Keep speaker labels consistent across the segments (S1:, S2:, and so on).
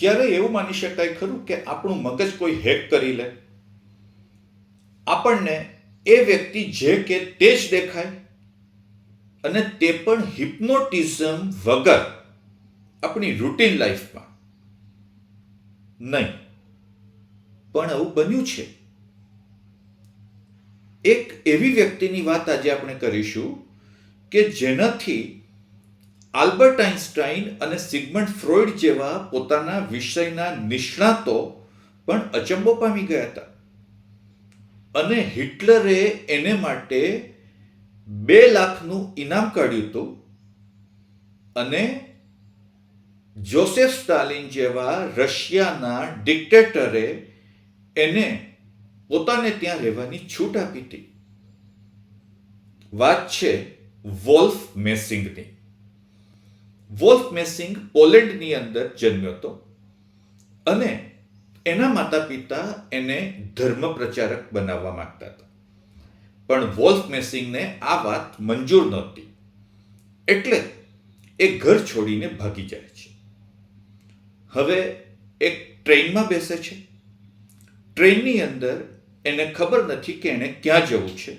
S1: ક્યારે એવું માની શકાય ખરું કે આપણું મગજ કોઈ હેક કરી લે? આપણને એ વ્યક્તિ જે કે તે જ દેખાય અને તે પણ હિપ્નોટિઝમ વગર આપણી રૂટીન લાઈફમાં નહીં. પણ આવું બન્યું છે. એક એવી વ્યક્તિની વાત આજે આપણે કરીશું કે જેનાથી આલ્બર્ટ આઇન્સ્ટાઈન અને સિગમન્ડ ફ્રોઇડ જેવા પોતાના વિષયના નિષ્ણાતો પણ અચંબો પામી ગયા હતા. અને હિટલરે એને માટે બે લાખનું ઇનામ કાઢ્યું હતું અને જોસેફ સ્ટાલિન જેવા રશિયાના ડિક્ટેટરે એને પોતાને ત્યાં રહેવાની છૂટ આપી હતી. વાત છે વોલ્ફ મેસિંગની. વોલ્ફ મેસિંગ પોલેન્ડની અંદર જન્મ્યો હતો. અને એના માતા પિતા એને ધર્મ પ્રચારક બનાવવા માંગતા હતા. પણ વોલ્ફ મેસિંગને આ વાત મંજૂર નહોતી. એટલે એ ઘર છોડીને ભાગી જાય છે. હવે એક ટ્રેનમાં બેસે છે. ટ્રેનની અંદર એને ખબર નથી કે એને ક્યાં જવું છે.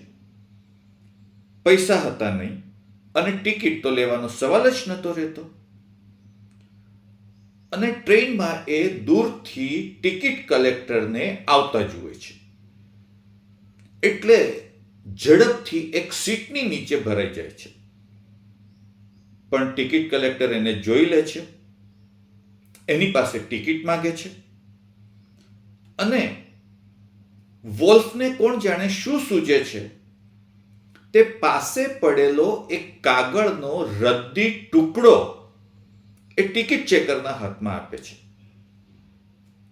S1: પૈસા હતા નહીં. અને ટિકિટ તો લેવાનો સવાલ જ નહોતો રહેતો. અને ટ્રેનમાં એ દૂરથી ટિકિટ કલેક્ટરને આવતા જુએ છે. એટલે ઝડપથી એક સીટની નીચે ભરાઈ જાય છે. પણ ટિકિટ કલેક્ટર એને જોઈ લે છે. એની પાસે ટિકિટ માંગે છે. અને વોલ્ફને કોણ જાણે શું સૂજે છે? તે પાસે પડેલો એક કાગળનો રદ્દી ટુકડો એ ટિકિટ ચેકરના હાથમાં આપે છે.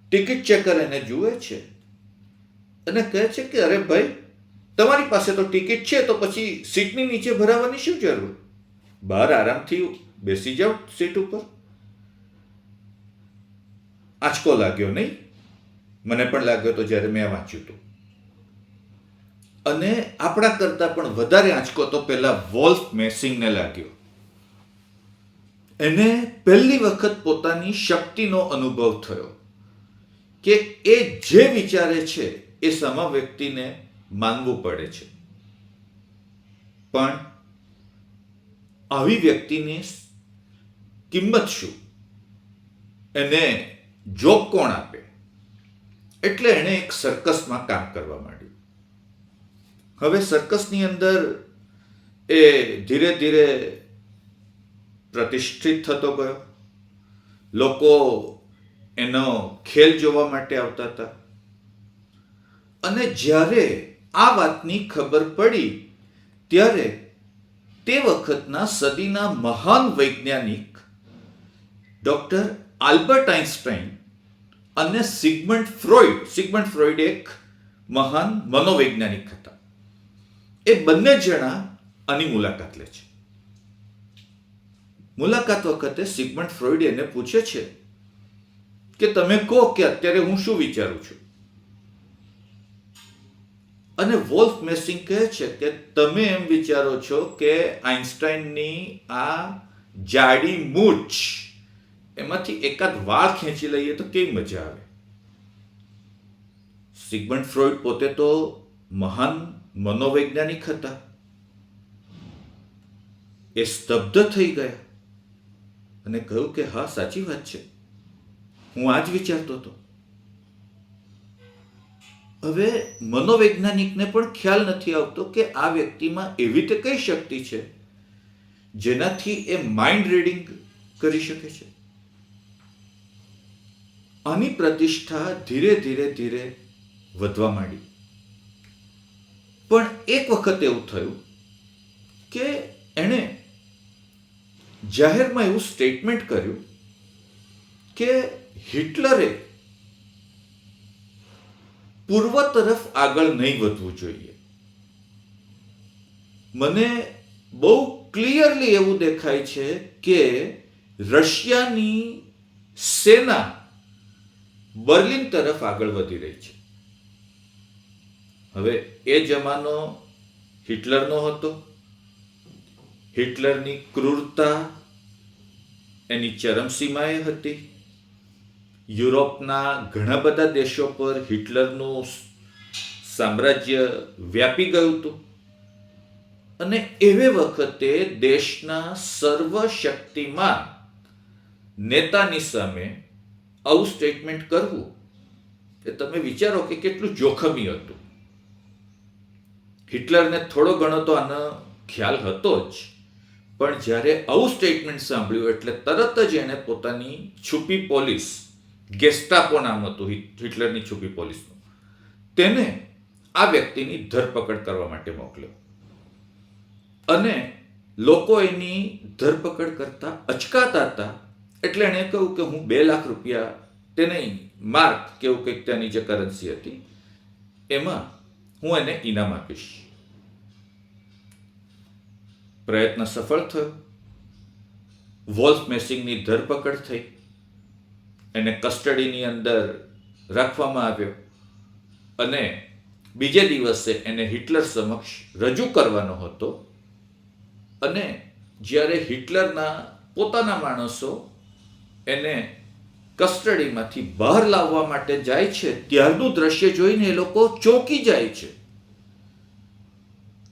S1: ટિકિટ ચેકર એને જુએ છે અને કહે છે કે, અરે ભાઈ, તમારી પાસે તો ટિકિટ છે, તો પછી સીટની નીચે ભરાવાની શું જરૂર? બહાર આરામથી બેસી જાઓ સીટ ઉપર. આંચકો લાગ્યો નહીં. મને પણ લાગ્યો તો જ્યારે મેં વાંચ્યું હતું. અને આપણા કરતાં પણ વધારે આંચકો તો પેલા વોલ્ફ મેસિંગને લાગ્યો. એને પહેલી વખત પોતાની શક્તિનો અનુભવ થયો કે એ જે વિચારે છે એ સમા વ્યક્તિને માનવું પડે છે. પણ આવી વ્યક્તિની કિંમત શું? એને જોબ કોણ આપે? એટલે એણે એક સર્કસમાં કામ કરવા માંડ્યું. હવે સર્કસની અંદર એ ધીરે ધીરે પ્રતિષ્ઠિત થતો ગયો. લોકો એનો ખેલ જોવા માટે આવતા હતા. અને જ્યારે આ વાતની ખબર પડી, ત્યારે તે વખતના સદીના મહાન વૈજ્ઞાનિક ડોક્ટર આલ્બર્ટ આઇન્સ્ટાઈન અને સિગમન્ડ ફ્રોઈડ સિગમન્ડ ફ્રોઈડ એક મહાન મનોવૈજ્ઞાનિક હતા. એ બંને જણા આની મુલાકાત લે છે. મુલાકાત વખતે સિગમન્ડ ફ્રોઈડ એને પૂછે છે કે તમે કહો કે અત્યારે હું શું વિચારું છું? અને વોલ્ફ મેસિંગ કહે છે કે તમે એમ વિચારો છો કે આઇન્સ્ટાઈનની આ જાડી મૂછ એમાંથી એકાદ વાળ ખેંચી લઈએ તો કેવી મજા આવે? સિગમન્ડ ફ્રોઈડ પોતે તો મહાન મનોવૈજ્ઞાનિક હતા. એ સ્તબ્ધ થઈ ગયા અને કહ્યું કે હા, સાચી વાત છે. હું આ જ વિચારતો હતો. હવે મનોવૈજ્ઞાનિકને પણ ખ્યાલ નથી આવતો કે આ વ્યક્તિમાં એવી તે કઈ શક્તિ છે જેનાથી એ માઇન્ડ રીડિંગ કરી શકે છે. આની પ્રતિષ્ઠા ધીરે ધીરે ધીરે વધવા માંડી. પણ એક વખત એવું થયું કે એણે જાહેરમાં એવું સ્ટેટમેન્ટ કર્યું કે હિટલરે પૂર્વ તરફ આગળ નહીં વધવું જોઈએ. મને બહુ ક્લિયરલી એવું દેખાય છે કે રશિયાની સેના બર્લિન તરફ આગળ વધી રહી છે. હવે એ જમાનો હિટલરનો હતો. હિટલરની ક્રૂરતા એની ચરમસીમાએ હતી. યુરોપના ઘણા બધા દેશો પર હિટલરનું સામ્રાજ્ય વ્યાપી ગયું હતું. અને એવે વખતે દેશના સર્વશક્તિમાન નેતાની સામે આવું સ્ટેટમેન્ટ કરવું, એ તમે વિચારો કે કેટલું જોખમી હતું. હિટલરને થોડો ઘણો તો આનો ખ્યાલ હતો જ. પણ જ્યારે આવું સ્ટેટમેન્ટ સાંભળ્યું એટલે તરત જ એણે પોતાની છુપી પોલીસ ગેસ્ટાપો નામ હતું હિટલરની છુપી પોલીસનું, તેને આ વ્યક્તિની ધરપકડ કરવા માટે મોકલ્યો. અને લોકો એની ધરપકડ કરતા અચકાતા હતા, એટલે એણે કહ્યું કે હું બે લાખ રૂપિયા તે નહીં માર્ક કેવું કંઈક ત્યાંની જે કરન્સી હતી, એમાં હું એને ઇનામ આપીશ પ્રયત્ન સફળ થયો. વોલ્ફ મેસિંગની ધરપકડ થઈ. એને કસ્ટડીની અંદર રાખવામાં આવ્યો. અને બીજે દિવસે એને હિટલર સમક્ષ રજૂ કરવાનો હતો. અને જ્યારે હિટલરના પોતાના માણસો એને કસ્ટડીમાંથી બહાર લાવવા માટે જાય છે, ત્યારનું દ્રશ્ય જોઈને એ લોકો ચોંકી જાય છે.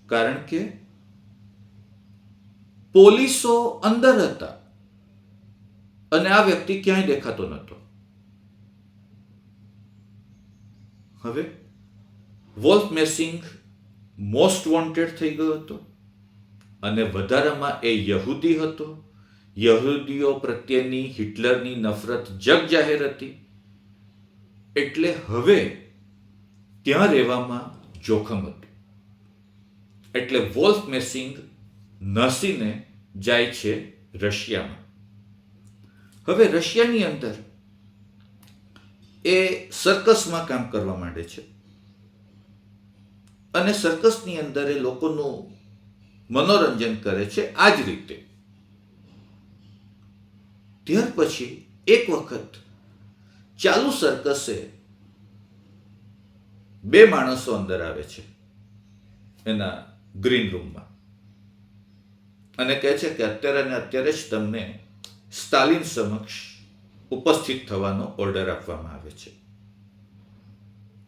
S1: કારણ કે પોલીસો અંદર હતા અને આ વ્યક્તિ ક્યાંય દેખાતો નહોતો. હવે વોલ્ફ મેસિંગ મોસ્ટ વોન્ટેડ થઈ ગયો હતો અને વધારામાં એ યહૂદી હતો. યહૂદીઓ પ્રત્યેની હિટલરની નફરત જગ જાહેર હતી. એટલે હવે ત્યાં રહેવામાં જોખમ હતું. એટલે વોલ્ફ મેસિંગ નસીને જાય છે રશિયામાં. હવે રશિયાની અંદર એ સર્કસમાં કામ કરવા માંડે છે. અને સર્કસની અંદર એ લોકોનું મનોરંજન કરે છે આ જ રીતે. ત્યાર પછી એક વખત ચાલુ સર્કસે બે માણસો અંદર આવે છે એના ગ્રીન રૂમમાં અને કહે છે કે અત્યારે અને અત્યારે જ તમને સ્ટાલિન સમક્ષ ઉપસ્થિત થવાનો ઓર્ડર આપવામાં આવે છે.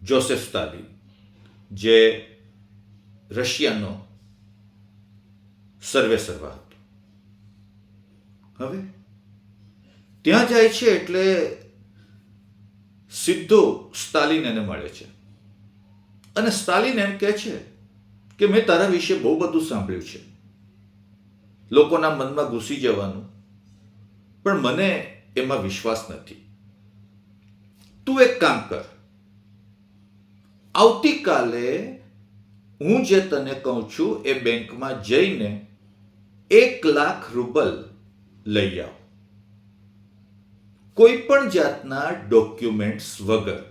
S1: જોસેફ સ્ટાલિન, જે રશિયાનો સર્વે સર્વા હતો. હવે ત્યાં જાય છે એટલે સીધો સ્ટાલિન એને મળે છે. અને સ્ટાલિન એમ કહે છે કે મેં તારા વિશે બહુ બધું સાંભળ્યું છે. લોકોના મનમાં ઘૂસી જવાનું, પણ મને એમાં વિશ્વાસ નથી. તું એક કામ કર, આવતીકાલે હું જે તને કહું છું એ બેંકમાં જઈને એક લાખ રૂબલ લઈ આવ. કોઈ પણ જાતના ડોક્યુમેન્ટ્સ વગર.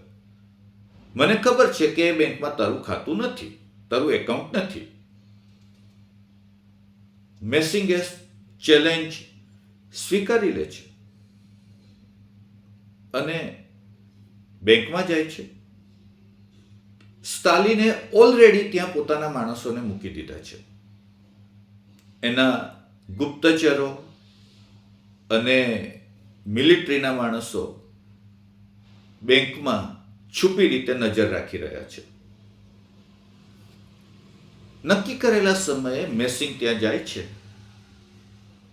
S1: મને ખબર છે કે બેંકમાં તારું ખાતું નથી, તારું એકાઉન્ટ નથી. મેસિંગે ચેલેન્જ સ્વીકારી લે છે. અને બેંકમાં જાય છે. સ્ટાલિને ઓલરેડી ત્યાં પોતાના માણસોને મૂકી દીધા છે. એના ગુપ્તચરો અને મિલિટરીના માણસો બેંકમાં છુપી રીતે નજર રાખી રહ્યા છે. નક્કી કરેલા સમયે મેસિંગ ત્યાં જાય છે.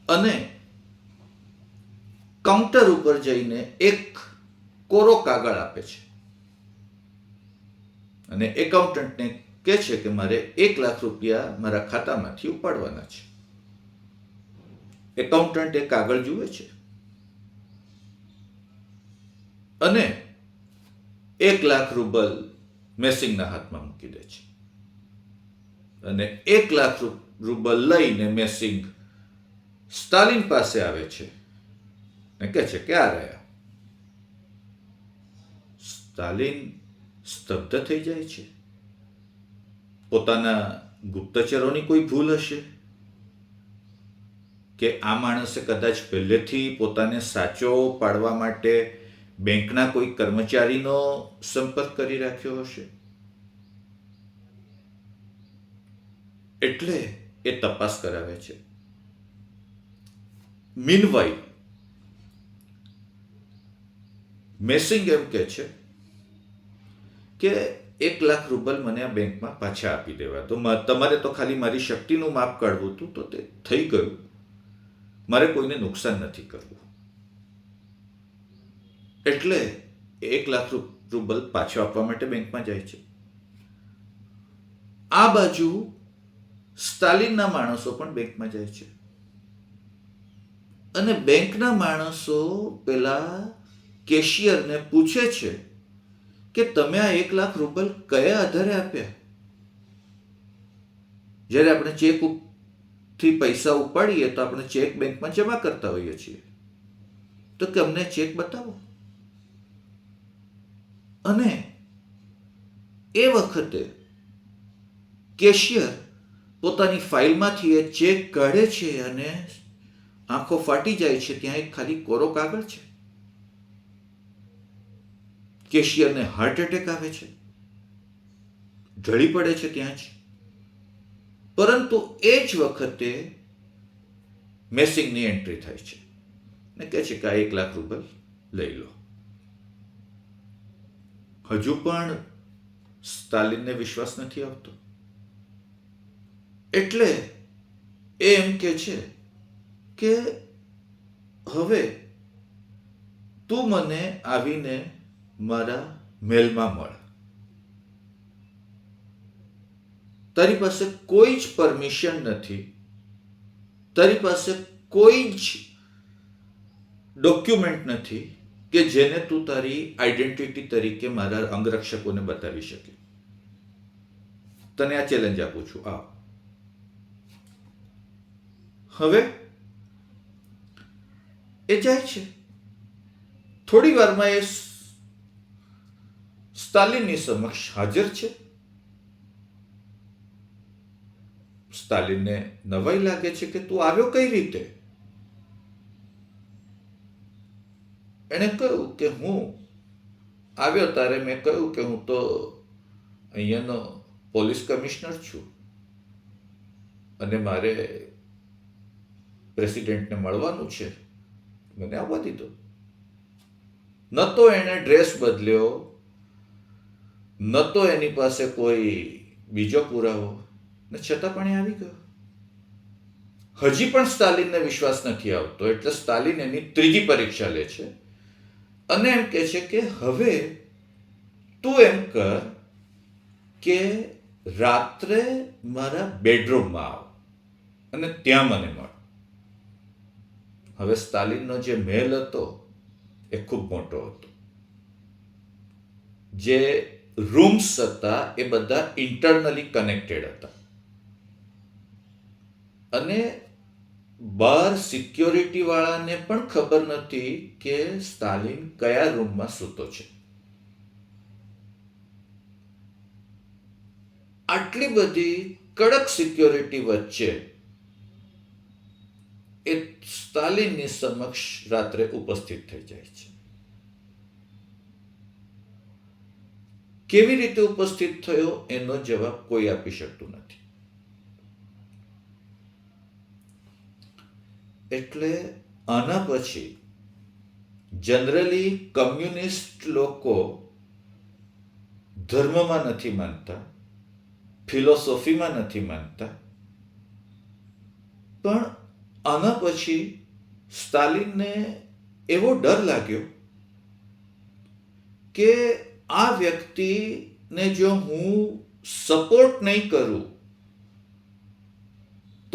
S1: અને કાઉન્ટર ઉપર જઈને એક કોરો કાગળ આપે છે. અને એકાઉન્ટન્ટને કહે છે કે મારે એક લાખ રૂપિયા મારા ખાતામાંથી ઉપાડવાના છે. એકાઉન્ટન્ટ એ કાગળ જુએ છે. અને એક લાખ રૂબલ મેસિંગના હાથમાં મૂકી દે છે. અને એક લાખ રૂબલ લઈને મેસિંગ સ્ટાલિન પાસે આવે છે ને કહે છે કે આ રહ્યા. સ્ટાલિન સ્તબ્ધ થઈ જાય છે. પોતાના ગુપ્તચરોની કોઈ ભૂલ હશે? કે આ માણસે કદાચ પહેલેથી પોતાને સાચો પાડવા માટે બેંકના કોઈ કર્મચારીનો સંપર્ક કરી રાખ્યો હશે? એટલે એ તપાસ કરાવે છે. મીનવાઈ મેસિંગ એમ કે છે કે એક લાખ રૂબલ મને આ બેંકમાં પાછા આપી દેવા તો તમારે તો ખાલી મારી શક્તિનું માપ કાઢવું હતું, તો તે થઈ ગયું. મારે કોઈને નુકસાન નથી કરવું. એટલે એક લાખ રૂબલ પાછો આપવા માટે બેંકમાં જાય છે. આ બાજુ સ્ટાલિનના માણસો પણ બેંકમાં જાય છે. અને બેંકના માણસો પેલા કેશિયરને પૂછે છે કે તમે આ એક લાખ રૂબલ કયા આધારે આપ્યા? જ્યારે આપણે ચેકથી પૈસા ઉપાડીએ તો આપણે ચેક બેંકમાં જમા કરતા હોઈએ છીએ. તો કે અમને ચેક બતાવો. અને એ વખતે કેશિયર પોતાની ફાઇલમાંથી એ ચેક કાઢે છે અને આંખો ફાટી જાય છે, ત્યાં એક ખાલી કોરો કાગળ છે. કેશિયરને હાર્ટ એટેક આવે છે. ઢળી પડે છે ત્યાં જ. પરંતુ એ જ વખતે મેસિંગની એન્ટ્રી થાય છે. ને કહે છે કે આ એક લાખ રૂપિયા લઈ લો. હજુ પણ સ્ટાલિનને વિશ્વાસ નથી આવતો. એટલે એ એમ કે છે કે હવે તું મને આવીને મારા મેલમાં મળ. તારી પાસે કોઈ જ પરમિશન નથી. તારી પાસે કોઈ જ ડોક્યુમેન્ટ નથી. કે જેને તું તારી આઈડેન્ટિટી તરીકે મારા અંગરક્ષકોને બતાવી શકે. તને આ ચેલેન્જ આપું છું. આ હવે એ જાય છે. થોડી વારમાં એ સ્ટાલિનની સમક્ષ હાજર છે. સ્ટાલિનને નવાઈ લાગે છે કે તું આવ્યો કઈ રીતે? એણે કહ્યું કે હું આવ્યો ત્યારે મેં કહ્યું કે હું તો અહીંયાનો પોલીસ કમિશનર છું અને મારે પ્રેસિડેન્ટને મળવાનું છે. મને આવવા દીધો. ન તો એણે ડ્રેસ બદલ્યો, ન તો એની પાસે કોઈ બીજો પુરાવો, ને છતાં પણ એ આવી ગયો. હજી પણ સ્ટાલિનને વિશ્વાસ નથી આવતો, એટલે સ્ટાલિન એની ત્રીજી પરીક્ષા લે છે. અને એમ કહે છે કે હવે તું એમ કર કે રાત્રે મારા બેડરૂમમાં આવ અને ત્યાં મને મળ. હવે સ્ટાલિનનો જે મહેલ હતો એ ખૂબ મોટો હતો. જે રૂમ્સ હતા એ બધા ઇન્ટરનલી કનેક્ટેડ હતા. અને બહાર સિક્યોરિટી વાળાને પણ ખબર નથી કે સ્ટાલિન કયા રૂમમાં સૂતો છે. આટલી બધી કડક સિક્યોરિટી વચ્ચે એ સ્ટાલિનની સમક્ષ રાત્રે ઉપસ્થિત થઈ જાય છે. કેવી રીતે ઉપસ્થિત થયો એનો જવાબ કોઈ આપી શકતું નથી. એટલે આના પછી જનરલી કમ્યુનિસ્ટ લોકો ધર્મમાં નથી માનતા, ફિલોસોફીમાં નથી માનતા. પણ આના પછી સ્ટાલિનને એવો ડર લાગ્યો કે આ વ્યક્તિને જો હું સપોર્ટ નહીં કરું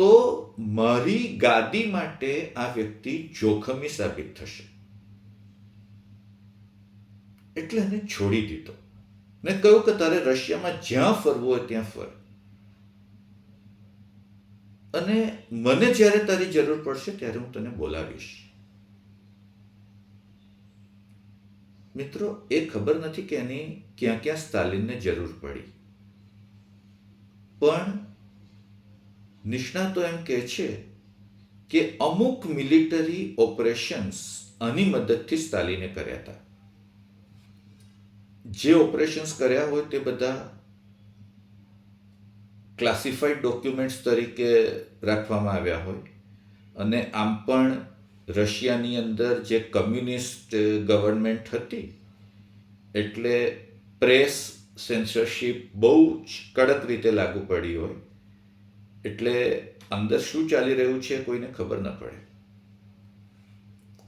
S1: તો મારી ગાદી માટે આ વ્યક્તિ જોખમી સાબિત થશે. એટલે એને છોડી દીધો. મેં કહ્યું કે તારે રશિયામાં જ્યાં ફરવું હોય ત્યાં ફર. અને મને જ્યારે તારી જરૂર પડશે ત્યારે હું તને બોલાવીશ. મિત્રો, એ ખબર નથી કે એની ક્યાં ક્યાં સ્ટાલિનને જરૂર પડી. પણ નિષ્ણાતો એમ કહે છે કે અમુક મિલિટરી ઓપરેશન્સ આની મદદથી સ્ટાલિને કર્યા હતા. જે ઓપરેશન્સ કર્યા હોય તે બધા ક્લાસિફાઈડ ડોક્યુમેન્ટ્સ તરીકે રાખવામાં આવ્યા હોય અને આમ પણ રશિયાની અંદર જે કમ્યુનિસ્ટ ગવર્મેન્ટ હતી એટલે પ્રેસ સેન્સરશિપ બહુ જ કડક રીતે લાગુ પડી હોય એટલે અંદર શું ચાલી રહ્યું છે કોઈને ખબર ન પડે.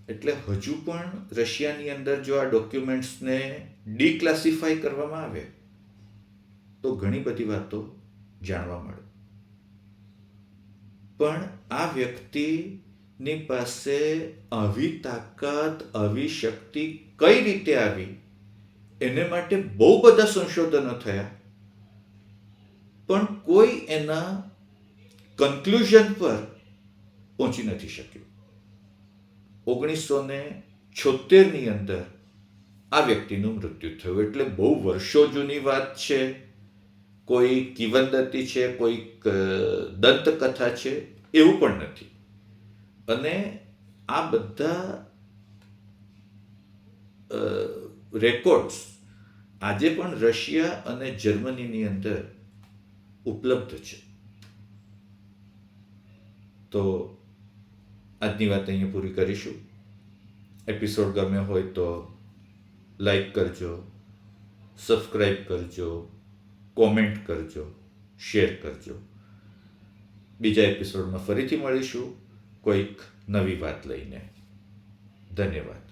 S1: એટલે હજુ પણ રશિયાની અંદર જો આ ડોક્યુમેન્ટ્સને ડીક્લાસિફાઈ કરવામાં આવે, તો ઘણી બધી વાતો જાણવા મળે. પણ આ વ્યક્તિની પાસે આવી તાકાત, આવી શક્તિ કઈ રીતે આવી, એને માટે બહુ બધા સંશોધનો થયા. પણ કોઈ એના કન્ક્લુઝન પર પહોંચી નથી શક્યું. ઓગણીસો ને છોતેરની અંદર આ વ્યક્તિનું મૃત્યુ થયું એટલે બહુ વર્ષો જૂની વાત છે. કોઈ કિવંદતી છે, કોઈ દંતકથા છે, એવું પણ નથી. અને આ બધા રેકોર્ડ્સ આજે પણ રશિયા અને જર્મનીની અંદર ઉપલબ્ધ છે. તો આજની વાત અહીંયા પૂરી કરીશું. એપિસોડ ગમ્યો હોય તો લાઈક કરજો સબસ્ક્રાઈબ કરજો કોમેન્ટ કરજો શેર કરજો. બીજા એપિસોડમાં ફરીથી મળીશું કોઈક નવી વાત લઈને. ધન્યવાદ.